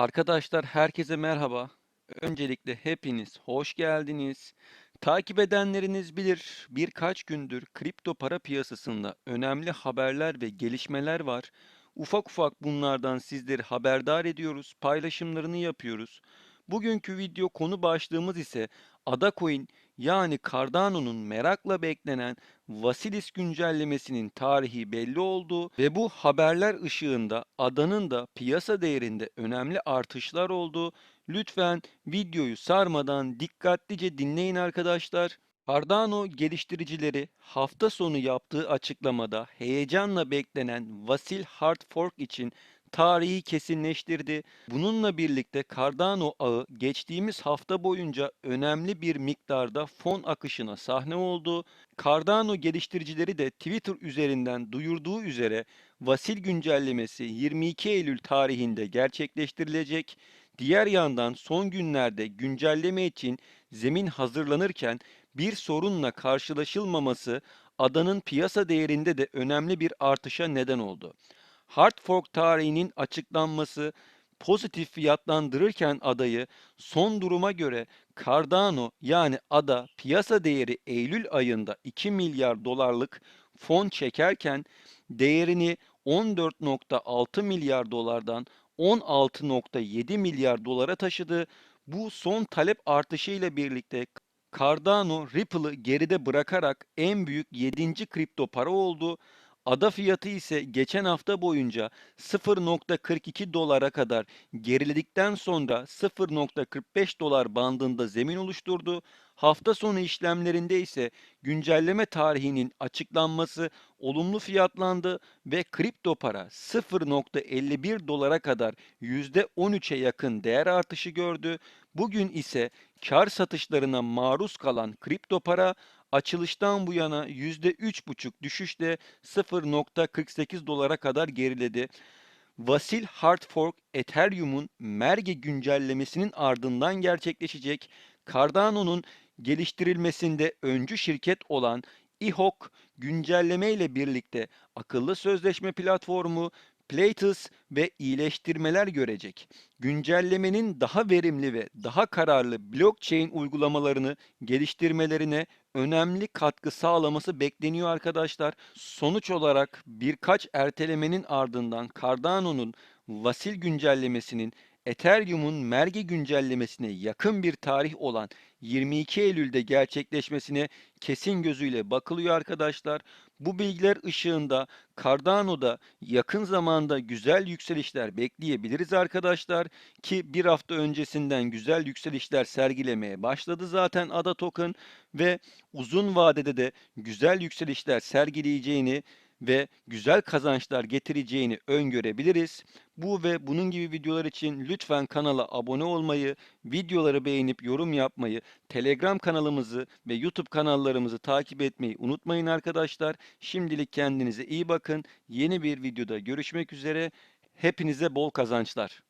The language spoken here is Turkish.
Arkadaşlar herkese merhaba. Öncelikle hepiniz hoş geldiniz. Takip edenleriniz bilir, birkaç gündür kripto para piyasasında önemli haberler ve gelişmeler var. Ufak ufak bunlardan sizleri haberdar ediyoruz, paylaşımlarını yapıyoruz. Bugünkü video konu başlığımız ise Adacoin yani Cardano'nun merakla beklenen Vasilis güncellemesinin tarihi belli oldu ve bu haberler ışığında adanın da piyasa değerinde önemli artışlar oldu. Lütfen videoyu sarmadan dikkatlice dinleyin arkadaşlar. Cardano geliştiricileri hafta sonu yaptığı açıklamada heyecanla beklenen Vasil Hard Fork için tarihi kesinleştirdi. Bununla birlikte Cardano ağı geçtiğimiz hafta boyunca önemli bir miktarda fon akışına sahne oldu. Cardano geliştiricileri de Twitter üzerinden duyurduğu üzere Vasil güncellemesi 22 Eylül tarihinde gerçekleştirilecek. Diğer yandan son günlerde güncelleme için zemin hazırlanırken bir sorunla karşılaşılmaması adanın piyasa değerinde de önemli bir artışa neden oldu. Hard fork tarihinin açıklanması pozitif fiyatlandırırken adayı son duruma göre Cardano yani ada piyasa değeri Eylül ayında 2 milyar dolarlık fon çekerken değerini 14.6 milyar dolardan 16.7 milyar dolara taşıdı. Bu son talep artışıyla birlikte Cardano Ripple'ı geride bırakarak en büyük 7. kripto para oldu. Ada fiyatı ise geçen hafta boyunca 0.42 dolara kadar geriledikten sonra 0.45 dolar bandında zemin oluşturdu. Hafta sonu işlemlerinde ise güncelleme tarihinin açıklanması olumlu fiyatlandı ve kripto para 0.51 dolara kadar %13'e yakın değer artışı gördü. Bugün ise kar satışlarına maruz kalan kripto para açılıştan bu yana %3,5 düşüşle 0.48 dolara kadar geriledi. Vasil Hard Fork Ethereum'un Merge güncellemesinin ardından gerçekleşecek. Cardano'nun geliştirilmesinde öncü şirket olan IHOK güncelleme ile birlikte akıllı sözleşme platformu Platus ve iyileştirmeler görecek. Güncellemenin daha verimli ve daha kararlı blockchain uygulamalarını geliştirmelerine önemli katkı sağlaması bekleniyor arkadaşlar. Sonuç olarak birkaç ertelemenin ardından Cardano'nun Vasil güncellemesinin Ethereum'un Merge güncellemesine yakın bir tarih olan 22 Eylül'de gerçekleşmesine kesin gözüyle bakılıyor arkadaşlar. Bu bilgiler ışığında Cardano'da yakın zamanda güzel yükselişler bekleyebiliriz arkadaşlar ki bir hafta öncesinden güzel yükselişler sergilemeye başladı zaten ADA token ve uzun vadede de güzel yükselişler sergileyeceğini ve güzel kazançlar getireceğini öngörebiliriz. Bu ve bunun gibi videolar için lütfen kanala abone olmayı, videoları beğenip yorum yapmayı, Telegram kanalımızı ve YouTube kanallarımızı takip etmeyi unutmayın arkadaşlar. Şimdilik kendinize iyi bakın. Yeni bir videoda görüşmek üzere. Hepinize bol kazançlar.